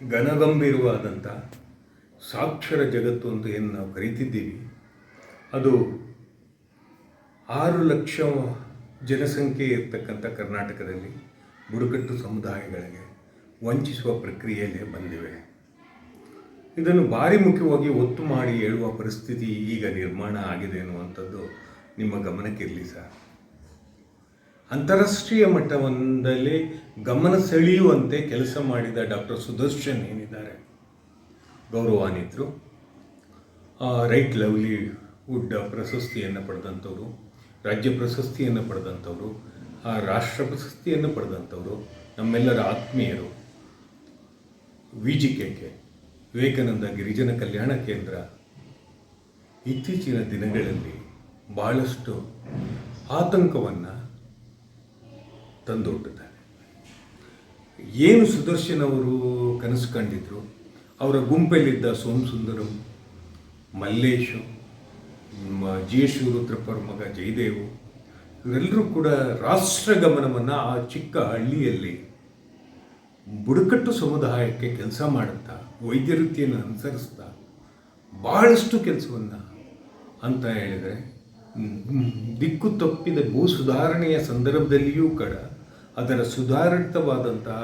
ಘನಗಂಭೀರವಾದಂಥ ಸಾಕ್ಷರ ಜಗತ್ತು ಅಂತ ಏನು ನಾವು ಕರಿತಿದ್ದೀವಿ, ಅದು ಆರು ಲಕ್ಷ ಜನಸಂಖ್ಯೆ ಇರ್ತಕ್ಕಂಥ ಕರ್ನಾಟಕದಲ್ಲಿ ಬುಡಕಟ್ಟು ಸಮುದಾಯಗಳಿಗೆ ವಂಚಿಸುವ ಪ್ರಕ್ರಿಯೆಯಲ್ಲಿ ಬಂದಿವೆ. ಇದನ್ನು ಭಾರಿ ಮುಖ್ಯವಾಗಿ ಒತ್ತು ಮಾಡಿ ಹೇಳುವ ಪರಿಸ್ಥಿತಿ ಈಗ ನಿರ್ಮಾಣ ಆಗಿದೆ ಅನ್ನುವಂಥದ್ದು ನಿಮ್ಮ ಗಮನಕ್ಕಿರಲಿ ಸರ್. ಅಂತಾರಾಷ್ಟ್ರೀಯ ಮಟ್ಟವೊಂದಲ್ಲಿ ಗಮನ ಸೆಳೆಯುವಂತೆ ಕೆಲಸ ಮಾಡಿದ ಡಾಕ್ಟರ್ ಸುದರ್ಶನ್ ಏನಿದ್ದಾರೆ? ಗೌರವಾನ್ವಿತರು. ರೈಟ್ ಲವ್ಲಿ ವುಡ್ ಪ್ರಶಸ್ತಿಯನ್ನು ಪಡೆದಂಥವ್ರು, ರಾಜ್ಯ ಪ್ರಶಸ್ತಿಯನ್ನು ಪಡೆದಂಥವ್ರು ರಾಷ್ಟ್ರ ಪ್ರಶಸ್ತಿಯನ್ನು ಪಡೆದಂಥವ್ರು, ನಮ್ಮೆಲ್ಲರ ಆತ್ಮೀಯರು. V. G. K. K. Vivekananda Girijana Kalyana Kendra ಇತ್ತೀಚಿನ ದಿನಗಳಲ್ಲಿ ಬಹಳಷ್ಟು ಆತಂಕವನ್ನು ತಂದೊಡ್ಡಿದ್ದಾರೆ. ಏನು ಸುದರ್ಶನ್ ಅವರು ಕನಸು ಕಂಡಿದ್ರು? ಅವರ ಗುಂಪಲ್ಲಿದ್ದ ಸೋಮ್ ಸುಂದರಂ ಮಲ್ಲೇಶು ಜಿ ಎಸ್ ಶಿವರುದ್ರಪ್ಪರ ಮಗ ಜಯದೇವು, ಇವರೆಲ್ಲರೂ ಕೂಡ ರಾಷ್ಟ್ರ ಗಮನವನ್ನು ಆ ಚಿಕ್ಕ ಹಳ್ಳಿಯಲ್ಲಿ ಬುಡಕಟ್ಟು ಸಮುದಾಯಕ್ಕೆ ಕೆಲಸ ಮಾಡುತ್ತಾ ವೈದ್ಯ ವೃತ್ತಿಯನ್ನು ಅನುಸರಿಸ್ತಾ ಬಹಳಷ್ಟು ಕೆಲಸವನ್ನು ಅಂತ ಹೇಳಿದರೆ ದಿಕ್ಕು ತಪ್ಪಿದ ಭೂ ಸುಧಾರಣೆಯ ಸಂದರ್ಭದಲ್ಲಿಯೂ ಕೂಡ ಅದರ ಸುಧಾರಿತವಾದಂತಹ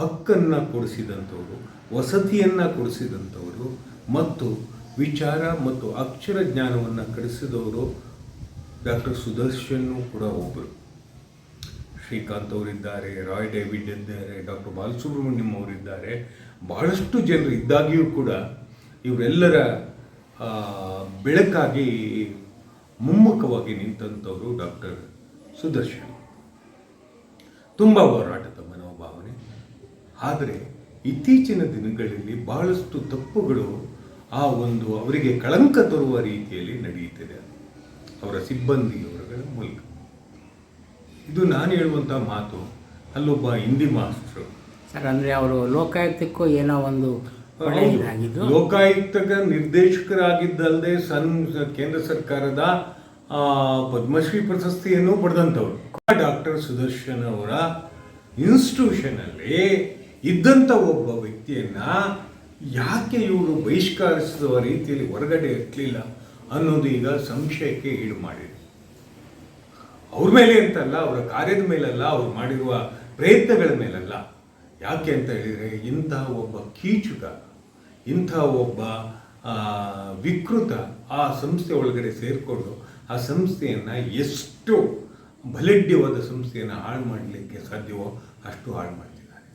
ಹಕ್ಕನ್ನು ಕೊಡಿಸಿದಂಥವರು, ವಸತಿಯನ್ನು ಕೊಡಿಸಿದಂಥವರು ಮತ್ತು ವಿಚಾರ ಮತ್ತು ಅಕ್ಷರ ಜ್ಞಾನವನ್ನು ಕಡಿಸಿದವರು ಡಾಕ್ಟರ್ ಸುದರ್ಶನ್ನು ಕೂಡ ಒಬ್ಬರು. ಶ್ರೀಕಾಂತ್ ಅವರಿದ್ದಾರೆ, ರಾಯ್ ಡೇವಿಡ್ ಇದ್ದಾರೆ, ಡಾಕ್ಟರ್ ಬಾಲಸುಬ್ರಹ್ಮಣ್ಯಂ ಅವರಿದ್ದಾರೆ. ಬಹಳಷ್ಟು ಜನರು ಇದ್ದಾಗಿಯೂ ಕೂಡ ಇವರೆಲ್ಲರ ಬೆಳಕಾಗಿ ಮುಮ್ಮುಖವಾಗಿ ನಿಂತಂಥವರು ಡಾಕ್ಟರ್ ಸುದರ್ಶನ್. ತುಂಬ ಹೋರಾಟದ ಮನೋಭಾವನೆ. ಆದರೆ ಇತ್ತೀಚಿನ ದಿನಗಳಲ್ಲಿ ಬಹಳಷ್ಟು ತಪ್ಪುಗಳು ಆ ಒಂದು ಅವರಿಗೆ ಕಳಂಕ ತರುವ ರೀತಿಯಲ್ಲಿ ನಡೆಯುತ್ತಿದೆ. ಅವರ ಸಿಬ್ಬಂದಿಯವರ ಮೂಲಕ. ಇದು ನಾನು ಹೇಳುವಂಥ ಮಾತು ಅಲ್ಲೊಬ್ಬ ಹಿಂದಿ ಮಾಸ್ಟ್ರು. ಸರ್, ಅಂದರೆ ಅವರು ಲೋಕಾಯುಕ್ತಕ್ಕೂ ಏನೋ ಒಂದು ಲೋಕಾಯುಕ್ತದ ನಿರ್ದೇಶಕರಾಗಿದ್ದಲ್ಲದೆ ಸನ್ ಕೇಂದ್ರ ಸರ್ಕಾರದ ಪದ್ಮಶ್ರೀ ಪ್ರಶಸ್ತಿಯನ್ನು ಪಡೆದಂಥವ್ರು. ಡಾಕ್ಟರ್ ಸುದರ್ಶನ್ ಅವರ ಇನ್ಸ್ಟಿಟ್ಯೂಷನ್ ಅಲ್ಲಿ ಇದ್ದಂಥ ಒಬ್ಬ ವ್ಯಕ್ತಿಯನ್ನ ಯಾಕೆ ಇವರು ಬಹಿಷ್ಕರಿಸಿದ ರೀತಿಯಲ್ಲಿ ಹೊರಗಡೆ ಇರಲಿಲ್ಲ ಅನ್ನೋದು ಈಗ ಸಂಶಯಕ್ಕೆ ಈಡು ಮಾಡಿದೆ. ಅವ್ರ ಮೇಲೆ ಅಂತಲ್ಲ ಅವರ ಕಾರ್ಯದ ಮೇಲಲ್ಲ ಅವ್ರು ಮಾಡಿರುವ ಪ್ರಯತ್ನಗಳ ಮೇಲಲ್ಲ. ಯಾಕೆ ಅಂತ ಹೇಳಿದರೆ ಇಂತಹ ಒಬ್ಬ ಕೀಚುಕ ಇಂತಹ ಒಬ್ಬ ವಿಕೃತ ಆ ಸಂಸ್ಥೆ ಒಳಗಡೆ ಸೇರಿಕೊಂಡು ಆ ಸಂಸ್ಥೆಯನ್ನು ಎಷ್ಟು ಬಲಿಢ್ಯವಾದ ಸಂಸ್ಥೆಯನ್ನು ಹಾಳು ಮಾಡಲಿಕ್ಕೆ ಸಾಧ್ಯವೋ ಅಷ್ಟು ಹಾಳು ಮಾಡ್ತಿದ್ದಾರೆ.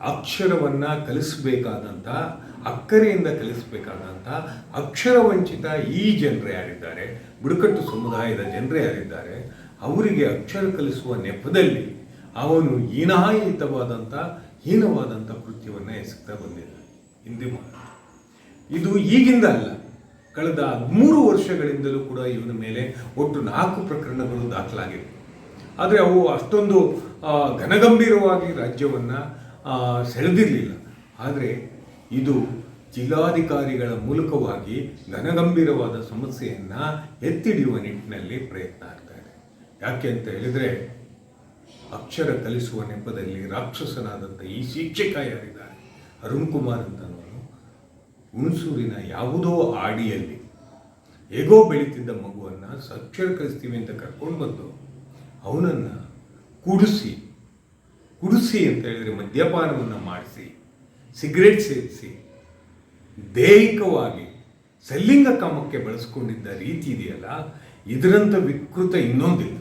ಅಕ್ಷರವನ್ನು ಕಲಿಸಬೇಕಾದಂಥ ಅಕ್ಕರೆಯಿಂದ ಕಲಿಸಬೇಕಾದಂಥ ಅಕ್ಷರವಂಚಿತ ಈ ಜನರು ಯಾರಿದ್ದಾರೆ? ಬುಡಕಟ್ಟು ಸಮುದಾಯದ ಜನರು ಯಾರಿದ್ದಾರೆ? ಅವರಿಗೆ ಅಕ್ಷರ ಕಲಿಸುವ ನೆಪದಲ್ಲಿ ಅವನು ಹೀನಾಯಿತವಾದಂಥ ಹೀನವಾದಂಥ ಕೃತ್ಯವನ್ನು ಎಸಗ್ತಾ ಬಂದಿದ್ದಾನೆ. ಹಿಂದೆ ಮಾತು ಇದು ಈಗಿಂದ ಅಲ್ಲ. ಕಳೆದ ಮೂರು ವರ್ಷಗಳಿಂದಲೂ ಕೂಡ ಇವನ ಮೇಲೆ ಒಟ್ಟು ನಾಲ್ಕು ಪ್ರಕರಣಗಳು ದಾಖಲಾಗಿವೆ. ಆದರೆ ಅವು ಅಷ್ಟೊಂದು ಘನಗಂಭೀರವಾಗಿ ರಾಜ್ಯವನ್ನು ಸೆಳೆದಿರಲಿಲ್ಲ. ಆದರೆ ಇದು ಜಿಲ್ಲಾಧಿಕಾರಿಗಳ ಮೂಲಕವಾಗಿ ಘನಗಂಭೀರವಾದ ಸಮಸ್ಯೆಯನ್ನು ಎತ್ತಿಡಿಯುವ ನಿಟ್ಟಿನಲ್ಲಿ ಪ್ರಯತ್ನ ಆಗ್ತಾ ಇದೆ. ಯಾಕೆ ಅಂತ ಹೇಳಿದರೆ, ಅಕ್ಷರ ಕಲಿಸುವ ನೆಪದಲ್ಲಿ ರಾಕ್ಷಸನಾದಂಥ ಈ ಶಿಕ್ಷಕ ಯಾರಿದ್ದಾರೆ? ಅರುಣ್ ಕುಮಾರ್ ಅಂತನವನು ಹುಣಸೂರಿನ ಯಾವುದೋ ಆಡಿಯಲ್ಲಿ ಹೇಗೋ ಬೆಳೀತಿದ್ದ ಮಗುವನ್ನು ಸಾಕ್ಷರ ಕಲಿಸ್ತೀವಿ ಅಂತ ಕರ್ಕೊಂಡು ಬಂದು ಅವನನ್ನು ಕುಡಿಸಿ ಕುಡಿಸಿ ಅಂತ ಹೇಳಿದರೆ ಮದ್ಯಪಾನವನ್ನು ಮಾಡಿಸಿ, ಸಿಗರೇಟ್ ಸೇರಿಸಿ, ದೈಹಿಕವಾಗಿ ಸಲ್ಲಿಂಗ ಕಾಮಕ್ಕೆ ಬಳಸ್ಕೊಂಡಿದ್ದ ರೀತಿ ಇದೆಯಲ್ಲ ಇದರಂಥ ವಿಕೃತ ಇನ್ನೊಂದಿಲ್ಲ.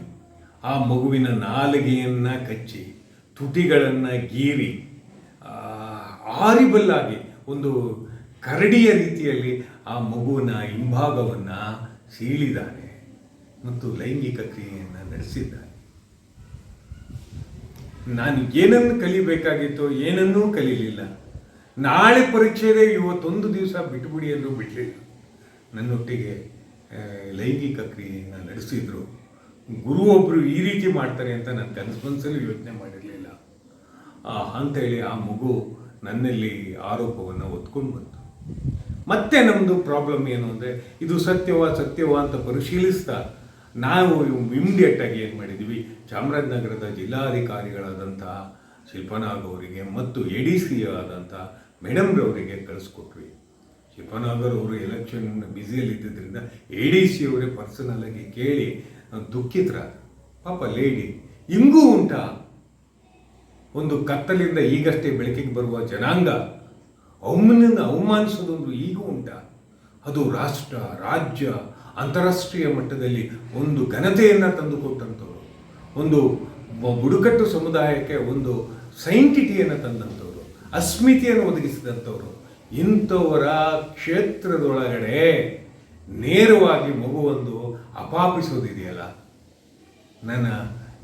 ಆ ಮಗುವಿನ ನಾಲಿಗೆಯನ್ನು ಕಚ್ಚಿ, ತುಟಿಗಳನ್ನು ಗೀರಿ ಆರಿಬಲ್ಲಾಗಿ ಒಂದು ಕರಡಿಯ ರೀತಿಯಲ್ಲಿ ಆ ಮಗುವಿನ ಹಿಂಭಾಗವನ್ನು ಸೀಳಿದ್ದಾನೆ ಮತ್ತು ಲೈಂಗಿಕ ಕ್ರಿಯೆಯನ್ನು ನಡೆಸಿದ್ದಾನೆ. ನಾನು ಏನನ್ನು ಕಲಿಬೇಕಾಗಿತ್ತು ಏನನ್ನೂ ಕಲೀಲಿಲ್ಲ. ನಾಳೆ ಪರೀಕ್ಷೆಯೇ ಇವತ್ತೊಂದು ದಿವಸ ಬಿಟ್ಟುಬಿಡಿ ಅಂದರೂ ಬಿಡಲಿಲ್ಲ. ನನ್ನೊಟ್ಟಿಗೆ ಲೈಂಗಿಕ ಕ್ರಿಯೆಯನ್ನು ನಡೆಸಿದ್ರು. ಗುರು ಒಬ್ಬರು ಈ ರೀತಿ ಮಾಡ್ತಾರೆ ಅಂತ ನಾನು ಕನಸು ಯೋಚನೆ ಮಾಡಿರಲಿಲ್ಲ. ಅಂಥೇಳಿ ಆ ಮಗು ನನ್ನಲ್ಲಿ ಆರೋಪವನ್ನು ಒತ್ಕೊಂಡು ಬಂತು. ಮತ್ತೆ ನಮ್ಮದು ಪ್ರಾಬ್ಲಮ್ ಏನು ಅಂದರೆ, ಇದು ಸತ್ಯವಾ ಸತ್ಯವಾ ಅಂತ ಪರಿಶೀಲಿಸ್ತಾ ನಾವು ಆಗಿ ಏನು ಮಾಡಿದ್ವಿ? ಚಾಮರಾಜನಗರದ ಜಿಲ್ಲಾಧಿಕಾರಿಗಳಾದಂಥ ಶಿಲ್ಪನಾಗ್ ಅವರಿಗೆ ಮತ್ತು ಎ ಡಿ ಸಿ ಆದಂಥ ಮೇಡಮ್ರವರಿಗೆ ಕಳಿಸ್ಕೊಟ್ವಿ. ಶಿಲ್ಪನಾಗರ್ ಅವರು ಎಲೆಕ್ಷನ್ ಬ್ಯುಸಿಯಲ್ಲಿ ಇದ್ದಿದ್ದರಿಂದ ಎ ಡಿ ಸಿ ಅವರೇ ಪರ್ಸನಲ್ ಆಗಿ ಕೇಳಿ ದುಃಖಿತರಾದ ಪಾಪ ಲೇಡಿ ಹಿಂಗೂ ಉಂಟಾ? ಒಂದು ಕತ್ತಲಿಂದ ಈಗಷ್ಟೇ ಬೆಳಕಿಗೆ ಬರುವ ಜನಾಂಗ ಅವನನ್ನು ಅವಮಾನಿಸೋದೊಂದು ಈಗ ಉಂಟ. ಅದು ರಾಷ್ಟ್ರ, ರಾಜ್ಯ, ಅಂತಾರಾಷ್ಟ್ರೀಯ ಮಟ್ಟದಲ್ಲಿ ಒಂದು ಘನತೆಯನ್ನು ತಂದುಕೊಟ್ಟಂಥವ್ರು. ಒಂದು ಬುಡಕಟ್ಟು ಸಮುದಾಯಕ್ಕೆ ಒಂದು ಸೈಂಟಿಟಿಯನ್ನು ತಂದಂಥವ್ರು. ಅಸ್ಮಿತೆಯನ್ನು ಒದಗಿಸಿದಂಥವ್ರು. ಇಂಥವರ ಕ್ಷೇತ್ರದೊಳಗಡೆ ನೇರವಾಗಿ ಮಗುವೊಂದು ಅಪಾಪಿಸೋದಿದೆಯಲ್ಲ. ನನ್ನ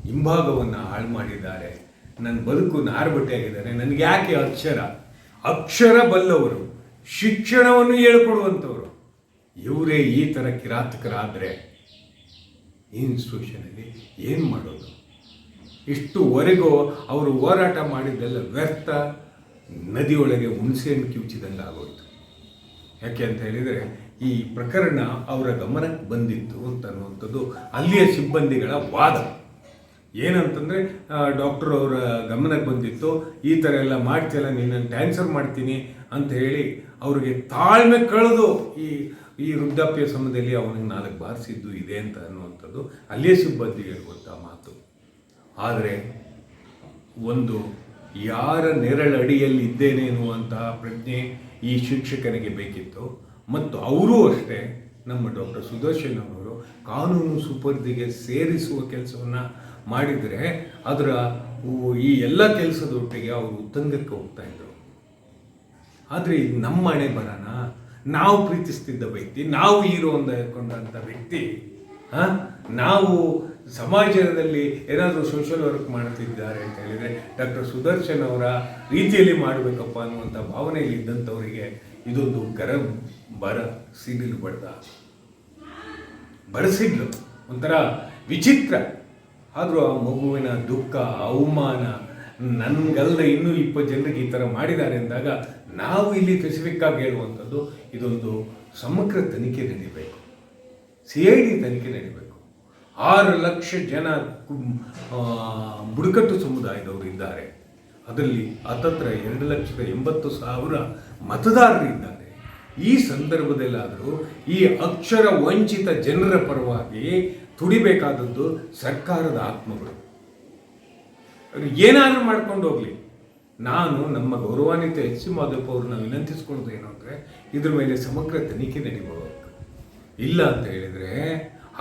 ಹಿಂಭಾಗವನ್ನು ಹಾಳು ಮಾಡಿದ್ದಾರೆ ನನ್ನ ಬದುಕು ನಾರುಬಟ್ಟೆಯಾಗಿದ್ದಾರೆ ನನಗೆ ಯಾಕೆ ಅಕ್ಷರ? ಅಕ್ಷರ ಬಲ್ಲವರು, ಶಿಕ್ಷಣವನ್ನು ಹೇಳ್ಕೊಡುವಂಥವರು. ಇವರೇ ಈ ಥರ ಕಿರಾತಕರಾದರೆ ಇನ್ಸ್ಟಿಟ್ಯೂಷನಲ್ಲಿ ಏನು ಮಾಡೋದು? ಇಷ್ಟುವರೆಗೂ ಅವರು ಹೋರಾಟ ಮಾಡಿದ್ದೆಲ್ಲ ವ್ಯರ್ಥ. ನದಿಯೊಳಗೆ ಹುಣಸೆಹಣ್ಣು ಕಿವುಚಿದಂಗೆ ಆಗೋಯ್ತು. ಯಾಕೆ ಅಂತ ಹೇಳಿದರೆ, ಈ ಪ್ರಕರಣ ಅವರ ಗಮನಕ್ಕೆ ಬಂದಿತ್ತು ಅಂತನ್ನುವಂಥದ್ದು ಅಲ್ಲಿಯ ಸಿಬ್ಬಂದಿಗಳ ವಾದ. ಏನಂತಂದರೆ ಡಾಕ್ಟರ್ ಅವರ ಗಮನಕ್ಕೆ ಬಂದಿತ್ತು, ಈ ಥರ ಎಲ್ಲ ಮಾಡ್ತಿಲ್ಲ ನಿನ್ನನ್ನು ಟ್ಯಾನ್ಸರ್ ಮಾಡ್ತೀನಿ ಅಂತ ಹೇಳಿ ಅವ್ರಿಗೆ ತಾಳ್ಮೆ ಕಳೆದು ಈ ಈ ವೃದ್ಧಾಪ್ಯ ಸಮಯದಲ್ಲಿ ಅವನಿಗೆ ನಾಲ್ಕು ಬಾರಿಸಿದ್ದು ಇದೆ ಅಂತ ಅನ್ನುವಂಥದ್ದು ಅಲ್ಲೇ ಸಿಬ್ಬಂದಿ ಹೇಳುವಂಥ ಮಾತು. ಆದರೆ, ಒಂದು ಯಾರ ನೆರಳಡಿಯಲ್ಲಿ ಇದ್ದೇನೆ ಎನ್ನುವಂತಹ ಪ್ರಜ್ಞೆ ಈ ಶಿಕ್ಷಕನಿಗೆ ಬೇಕಿತ್ತು. ಮತ್ತು ಅವರೂ ಅಷ್ಟೇ ನಮ್ಮ ಡಾಕ್ಟರ್ ಸುದರ್ಶನ್ ಅವರು ಕಾನೂನು ಸುಪರ್ದಿಗೆ ಸೇರಿಸುವ ಕೆಲಸವನ್ನು ಮಾಡಿದರೆ ಅದರ ಈ ಎಲ್ಲ ಕೆಲಸದೊಟ್ಟಿಗೆ ಅವರು ಉತ್ತಂಗಕ್ಕೆ ಹೋಗ್ತಾ ಇದ್ರು. ಆದರೆ ನಮ್ಮ ಮನೆ ಬರೋಣ ನಾವು ಪ್ರೀತಿಸ್ತಿದ್ದ ವ್ಯಕ್ತಿ, ನಾವು ಹೀರೋ ಅಂತ ಹೇಳ್ಕೊಂಡಂಥ ವ್ಯಕ್ತಿ, ಹಾಂ? ನಾವು ಸಮಾಜದಲ್ಲಿ ಏನಾದರೂ ಸೋಷಿಯಲ್ ವರ್ಕ್ ಮಾಡ್ತಿದ್ದಾರೆ ಅಂತ ಹೇಳಿದರೆ ಡಾಕ್ಟರ್ ಸುದರ್ಶನ್ ಅವರ ರೀತಿಯಲ್ಲಿ ಮಾಡಬೇಕಪ್ಪ ಅನ್ನುವಂಥ ಭಾವನೆಯಲ್ಲಿ ಇದ್ದಂಥವರಿಗೆ ಇದೊಂದು ಗರಂ ಬರ ಸಿಡಿಲು ಬಡ್ದ. ಬರಸಿಗ್ಲು ಒಂಥರ ವಿಚಿತ್ರ. ಆದರೂ ಆ ಮಗುವಿನ ದುಃಖ, ಅವಮಾನ ನನ್ಗಲ್ಲದೆ ಇನ್ನೂ ಇಪ್ಪತ್ತು ಜನರಿಗೆ ಈ ಥರ ಮಾಡಿದ್ದಾರೆ ಅಂದಾಗ ನಾವು ಇಲ್ಲಿ ಸ್ಪೆಸಿಫಿಕ್ಕಾಗಿ ಹೇಳುವಂಥದ್ದು ಇದೊಂದು ಸಮಗ್ರ ತನಿಖೆ ನಡೀಬೇಕು. ಸಿ ಐ ಡಿ ತನಿಖೆ ನಡೀಬೇಕು. ಆರು ಲಕ್ಷ ಜನ ಬುಡಕಟ್ಟು ಸಮುದಾಯದವರು ಇದ್ದಾರೆ. ಅದರಲ್ಲಿ ಹತ್ತತ್ರ ಎರಡು ಲಕ್ಷದ ಎಂಬತ್ತು ಸಾವಿರ ಮತದಾರರು ಇದ್ದಾರೆ. ಈ ಸಂದರ್ಭದಲ್ಲಾದರೂ ಈ ಅಕ್ಷರ ವಂಚಿತ ಜನರ ಪರವಾಗಿ ತುಡಿಬೇಕಾದದ್ದು ಸರ್ಕಾರದ ಆತ್ಮಗಳು. ಅದು ಏನಾದರೂ ಮಾಡ್ಕೊಂಡು ಹೋಗಲಿ. ನಾನು ನಮ್ಮ ಗೌರವಾನ್ವಿತ ಎಚ್ ಸಿ ಮಾಧವ್ ಅವ್ರನ್ನ ವಿನಂತಿಸ್ಕೊಳ್ಳೋದು ಏನು ಅಂದರೆ, ಇದ್ರ ಮೇಲೆ ಸಮಗ್ರ ತನಿಖೆ ನಡೀಬೋದು ಇಲ್ಲ ಅಂತ ಹೇಳಿದರೆ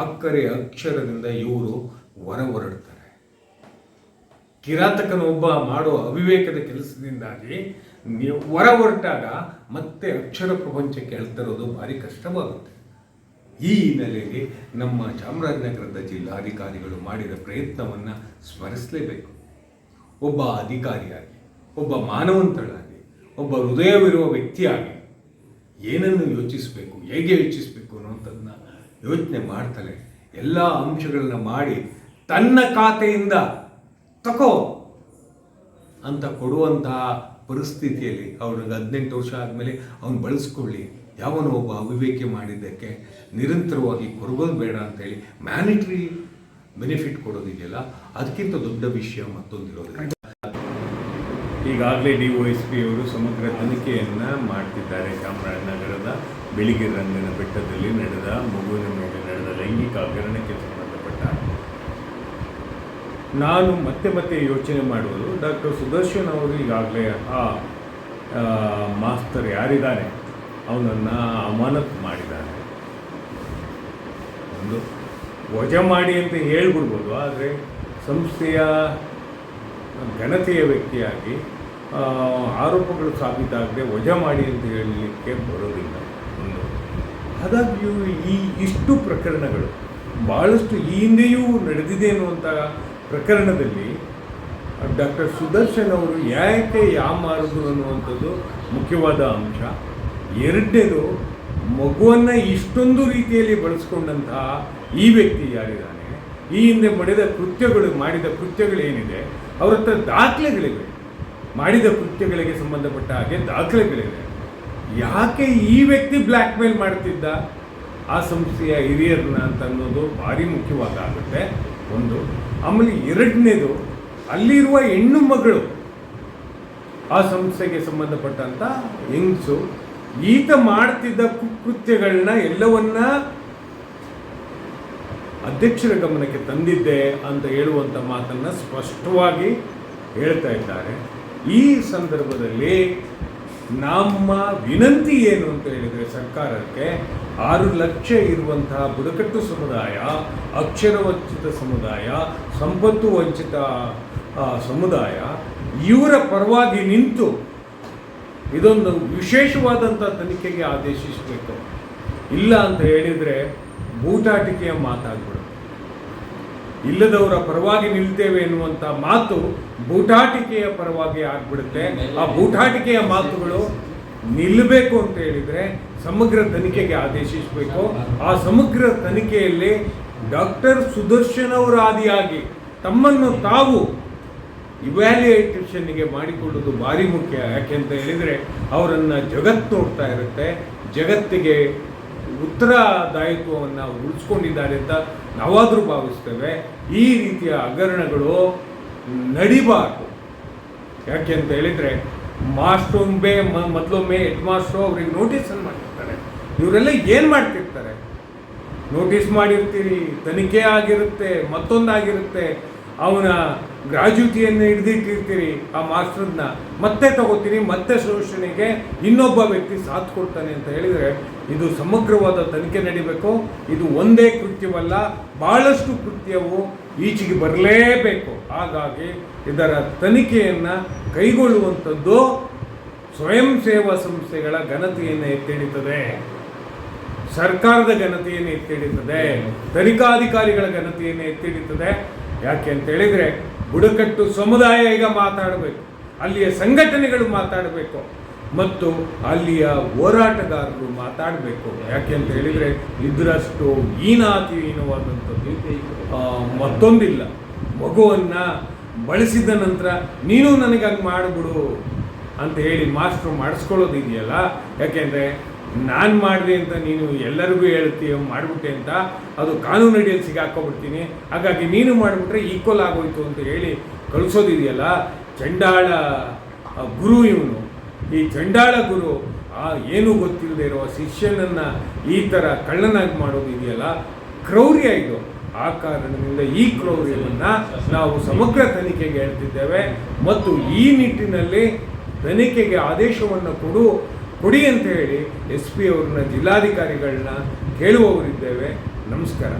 ಅಕ್ಕರೆ ಅಕ್ಷರದಿಂದ ಇವರು ಹೊರ ಹೊರಡ್ತಾರೆ. ಕಿರಾತಕನೊಬ್ಬ ಮಾಡೋ ಅವಿವೇಕದ ಕೆಲಸದಿಂದಾಗಿ ಹೊರ ಹೊರಟಾಗ ಮತ್ತೆ ಅಕ್ಷರ ಪ್ರಪಂಚಕ್ಕೆ ಹೇಳ್ತಿರೋದು ಭಾರಿ ಕಷ್ಟವಾಗುತ್ತೆ. ಈ ಹಿನ್ನೆಲೆಯಲ್ಲಿ ನಮ್ಮ ಚಾಮರಾಜನಗರದ ಜಿಲ್ಲಾಧಿಕಾರಿಗಳು ಮಾಡಿದ ಪ್ರಯತ್ನವನ್ನು ಸ್ಮರಿಸಲೇಬೇಕು. ಒಬ್ಬ ಅಧಿಕಾರಿಯಾಗಿ, ಒಬ್ಬ ಮಾನವಂತಳಾಗಿ, ಒಬ್ಬ ಹೃದಯವಿರುವ ವ್ಯಕ್ತಿಯಾಗಿ ಏನನ್ನು ಯೋಚಿಸಬೇಕು, ಹೇಗೆ ಯೋಚಿಸಬೇಕು ಅನ್ನೋಂಥದ್ದನ್ನ ಯೋಚನೆ ಮಾಡ್ತಾಳೆ ಎಲ್ಲ ಅಂಶಗಳನ್ನು ಮಾಡಿ ತನ್ನ ಖಾತೆಯಿಂದ ತಕೋ ಅಂತ ಕೊಡುವಂತಹ ಪರಿಸ್ಥಿತಿಯಲ್ಲಿ ಅವ್ರಿಗೆ ಹದಿನೆಂಟು ವರ್ಷ ಆದಮೇಲೆ ಅವನು ಬಳಸ್ಕೊಳ್ಳಿ. ಯಾವನೋ ಒಬ್ಬ ಅವಿವೇಕೆ ಮಾಡಿದ್ದಕ್ಕೆ ನಿರಂತರವಾಗಿ ಕೊರಗೋದು ಬೇಡ ಅಂತೇಳಿ ಮ್ಯಾನಿಟ್ರಿ ಬೆನಿಫಿಟ್ ಕೊಡೋದಿದೆಯಲ್ಲ, ಅದಕ್ಕಿಂತ ದೊಡ್ಡ ವಿಷಯ ಮತ್ತೊಂದಿರೋದಿಲ್ಲ ಈಗಾಗಲೇ ಡಿ ಒ ಎಸ್ ಪಿ ಅವರು ಸಮಗ್ರ ತನಿಖೆಯನ್ನು ಮಾಡ್ತಿದ್ದಾರೆ. ಚಾಮರಾಜನಗರದ ಬೆಳಿಗ್ಗೆ ರಂಗನ ಬೆಟ್ಟದಲ್ಲಿ ನಡೆದ ಮಗುವಿನ ಮೇಲೆ ನಡೆದ ಲೈಂಗಿಕ ಹಗರಣಕ್ಕೆ ಸಂಬಂಧಪಟ್ಟ ನಾನು ಮತ್ತೆ ಮತ್ತೆ ಯೋಚನೆ ಮಾಡುವುದು. ಡಾಕ್ಟರ್ ಸುದರ್ಶನ್ ಅವರು ಈಗಾಗಲೇ ಆ ಮಾಸ್ತರ್ ಯಾರಿದ್ದಾನೆ ಅವನನ್ನು ಅಮಾನತ್ ಮಾಡಿದ್ದಾನೆ. ಒಂದು ವಜಾ ಮಾಡಿ ಅಂತ ಹೇಳ್ಬಿಡ್ಬೋದು, ಆದರೆ ಸಂಸ್ಥೆಯ ಘನತೆಯ ವ್ಯಕ್ತಿಯಾಗಿ ಆರೋಪಗಳು ಸಾಬೀತಾಗದೆ ವಜಾ ಮಾಡಿ ಅಂತ ಹೇಳಲಿಕ್ಕೆ ಬರೋದಿಲ್ಲ ಒಂದು. ಆದಾಗ್ಯೂ ಈ ಇಷ್ಟು ಪ್ರಕರಣಗಳು ಭಾಳಷ್ಟು ಈ ಹಿಂದೆಯೂ ನಡೆದಿದೆ ಅನ್ನುವಂಥ ಪ್ರಕರಣದಲ್ಲಿ ಡಾಕ್ಟರ್ ಸುದರ್ಶನ್ ಅವರು ಯಾಕೆ ಯಾಮಾರದು ಅನ್ನುವಂಥದ್ದು ಮುಖ್ಯವಾದ ಅಂಶ. ಎರಡನೇದು ಮಗುವನ್ನು ಇಷ್ಟೊಂದು ರೀತಿಯಲ್ಲಿ ಬಳಸ್ಕೊಂಡಂತಹ ಈ ವ್ಯಕ್ತಿ ಯಾರಿದ್ದಾನೆ? ಈ ಹಿಂದೆ ಮಾಡಿದ ಕೃತ್ಯಗಳು, ಮಾಡಿದ ಕೃತ್ಯಗಳೇನಿದೆ ಅವ್ರ ಹತ್ರ ದಾಖಲೆಗಳಿವೆ. ಮಾಡಿದ ಕೃತ್ಯಗಳಿಗೆ ಸಂಬಂಧಪಟ್ಟ ಹಾಗೆ ದಾಖಲೆಗಳಿವೆ. ಯಾಕೆ ಈ ವ್ಯಕ್ತಿ ಬ್ಲ್ಯಾಕ್ ಮೇಲ್ ಮಾಡ್ತಿದ್ದ? ಆ ಸಂಸ್ಥೆಯ ಹಿರಿಯರನ್ನ ಅಂತ ಅನ್ನೋದು ಭಾರಿ ಮುಖ್ಯವಾದ ಆಗುತ್ತೆ. ಒಂದು. ಆಮೇಲೆ ಎರಡನೇದು, ಅಲ್ಲಿರುವ ಹೆಣ್ಣು ಮಗಳು ಆ ಸಂಸ್ಥೆಗೆ ಸಂಬಂಧಪಟ್ಟಂಥ ಹೆಂಗ್ಸು ಈತ ಮಾಡ್ತಿದ್ದ ಕುಕೃತ್ಯಗಳನ್ನ ಎಲ್ಲವನ್ನ ಅಧ್ಯಕ್ಷರ ಗಮನಕ್ಕೆ ತಂದಿದ್ದೆ ಅಂತ ಹೇಳುವಂಥ ಮಾತನ್ನ ಸ್ಪಷ್ಟವಾಗಿ ಹೇಳ್ತಾ ಇದ್ದಾರೆ. ಈ ಸಂದರ್ಭದಲ್ಲಿ ನಮ್ಮ ವಿನಂತಿ ಏನು ಅಂತ ಹೇಳಿದರೆ ಸರ್ಕಾರಕ್ಕೆ ಆರು ಲಕ್ಷ ಇರುವಂತಹ ಬುಡಕಟ್ಟು ಸಮುದಾಯ ಅಕ್ಷರವಂಚಿತ ಸಮುದಾಯ, ಸಂಪತ್ತು ವಂಚಿತ ಸಮುದಾಯ, ಇವರ ಪರವಾಗಿ ನಿಂತು ಇದೊಂದು ವಿಶೇಷವಾದಂಥ ತನಿಖೆಗೆ ಆದೇಶಿಸಬೇಕು. ಇಲ್ಲ ಅಂತ ಹೇಳಿದರೆ ಬೂಟಾಟಿಕೆಯ ಮಾತಾಗ್ಬಿಡುತ್ತೆ. ಇಲ್ಲದವರ ಪರವಾಗಿ ನಿಲ್ತೇವೆ ಎನ್ನುವಂಥ ಮಾತು ಬೂಟಾಟಿಕೆಯ ಪರವಾಗಿ ಆಗ್ಬಿಡುತ್ತೆ. ಆ ಬೂಟಾಟಿಕೆಯ ಮಾತುಗಳು ನಿಲ್ಲಬೇಕು ಅಂತ ಹೇಳಿದರೆ ಸಮಗ್ರ ತನಿಖೆಗೆ ಆದೇಶಿಸಬೇಕು. ಆ ಸಮಗ್ರ ತನಿಖೆಯಲ್ಲಿ ಡಾಕ್ಟರ್ ಸುದರ್ಶನ್ ಅವರ ತಮ್ಮನ್ನು ತಾವು ಇವ್ಯಾಲ್ಯೂಯೇಷನ್ಗೆ ಮಾಡಿಕೊಳ್ಳೋದು ಭಾರಿ ಮುಖ್ಯ. ಯಾಕೆಂತ ಹೇಳಿದರೆ, ಅವರನ್ನು ಜಗತ್ತು ನೋಡ್ತಾ ಇರುತ್ತೆ. ಜಗತ್ತಿಗೆ ಉತ್ತರದಾಯಿತ್ವವನ್ನು ಉಳಿಸ್ಕೊಂಡಿದ್ದಾರೆ ಅಂತ ನಾವಾದರೂ ಭಾವಿಸ್ತೇವೆ. ಈ ರೀತಿಯ ಹಗರಣಗಳು ನಡಿಬಾರ್ದು. ಯಾಕೆ ಅಂತ ಹೇಳಿದರೆ ಮ, ಮೊದಲೊಮ್ಮೆ ಹೆಡ್ ಮಾಸ್ಟ್ರು ಅವ್ರಿಗೆ ನೋಟಿಸನ್ನು ಮಾಡಿರ್ತಾರೆ. ಇವರೆಲ್ಲ ಏನು ಮಾಡ್ತಿರ್ತಾರೆ? ನೋಟಿಸ್ ಮಾಡಿರ್ತೀರಿ, ತನಿಖೆ ಆಗಿರುತ್ತೆ, ಮತ್ತೊಂದಾಗಿರುತ್ತೆ. ಅವನ ಗ್ರಾಜ್ಯುಟಿಯನ್ನು ಹಿಡಿದಿಟ್ಟಿರ್ತೀರಿ ಆ ಮಾಸ್ಟರ್ನ ಮತ್ತೆ ತಗೋತೀರಿ ಮತ್ತೆ ಶೋಷಣೆಗೆ ಇನ್ನೊಬ್ಬ ವ್ಯಕ್ತಿ ಸಾಥ್ ಕೊಡ್ತಾನೆ ಅಂತ ಹೇಳಿದರೆ ಇದು ಸಮಗ್ರವಾದ ತನಿಖೆ ನಡಿಬೇಕು. ಇದು ಒಂದೇ ಕೃತ್ಯವಲ್ಲ, ಬಹಳಷ್ಟು ಕೃತ್ಯವು ಈಚೆಗೆ ಬರಲೇಬೇಕು. ಹಾಗಾಗಿ ಇದರ ತನಿಖೆಯನ್ನು ಕೈಗೊಳ್ಳುವಂಥದ್ದು ಸ್ವಯಂ ಸೇವಾ ಸಂಸ್ಥೆಗಳ ಘನತೆಯನ್ನು ಎತ್ತಿಡಿತದೆ ಸರ್ಕಾರದ ಘನತೆಯನ್ನು ಎತ್ತಿಡಿತದೆ ತನಿಖಾಧಿಕಾರಿಗಳ ಘನತೆಯನ್ನು ಎತ್ತಿಡಿತದೆ ಯಾಕೆ ಅಂತ ಹೇಳಿದ್ರೆ ಬುಡಕಟ್ಟು ಸಮುದಾಯ ಈಗ ಮಾತಾಡಬೇಕು. ಅಲ್ಲಿಯ ಸಂಘಟನೆಗಳು ಮಾತಾಡಬೇಕು. ಮತ್ತು ಅಲ್ಲಿಯ ಹೋರಾಟಗಾರರು ಮಾತಾಡಬೇಕು. ಯಾಕೆ ಅಂತ ಹೇಳಿದ್ರೆ ಇದರಷ್ಟು ಈನಾತಿ ಆ, ಮತ್ತೊಂದಿಲ್ಲ. ಮಗುವನ್ನು ಬಳಸಿದ ನಂತರ ನೀನು ನನಗೆ ಹಂಗೆ ಮಾಡಿಬಿಡು ಅಂತ ಹೇಳಿ ಮಾಸ್ಟ್ರು ಮಾಡಿಸ್ಕೊಳ್ಳೋದು ಇದೆಯಲ್ಲ ಯಾಕೆಂದರೆ ನಾನು ಮಾಡಿದೆ ಅಂತ ನೀನು ಎಲ್ಲರಿಗೂ ಹೇಳ್ತೀಯ, ಮಾಡಿಬಿಟ್ಟೆ ಅಂತ ಅದು ಕಾನೂನು ಅಡಿಯಲ್ಲಿ ಸಿಗಾಕೊಬಿಡ್ತೀನಿ ಹಾಗಾಗಿ ನೀನು ಮಾಡಿಬಿಟ್ರೆ ಈಕ್ವಲ್ ಆಗೋಯ್ತು ಅಂತ ಹೇಳಿ ಕಳಿಸೋದಿದೆಯಲ್ಲ, ಚಂಡಾಳ ಗುರು ಇವನು. ಈ ಚಂಡಾಳ ಗುರು, ಆ, ಏನೂ ಗೊತ್ತಿಲ್ಲದೆ ಇರುವ ಶಿಷ್ಯನನ್ನು ಈ ಥರ ಕಳ್ಳನಾಗಿ ಮಾಡೋದು ಇದೆಯಲ್ಲ, ಕ್ರೌರ್ಯ ಇದು. ಆ ಕಾರಣದಿಂದ ಈ ಕ್ರೌರ್ಯವನ್ನು ನಾವು ಸಮಗ್ರ ತನಿಖೆಗೆ ಹೇಳ್ತಿದ್ದೇವೆ ಮತ್ತು ಈ ನಿಟ್ಟಿನಲ್ಲಿ ತನಿಖೆಗೆ ಆದೇಶವನ್ನು ಕೊಡು. ಕೊಡಿ ಅಂತ ಹೇಳಿ ಎಸ್ ಪಿ ಅವ್ರನ್ನ ಜಿಲ್ಲಾಧಿಕಾರಿಗಳನ್ನ ಕೇಳುವವರಿದ್ದೇವೆ. ನಮಸ್ಕಾರ.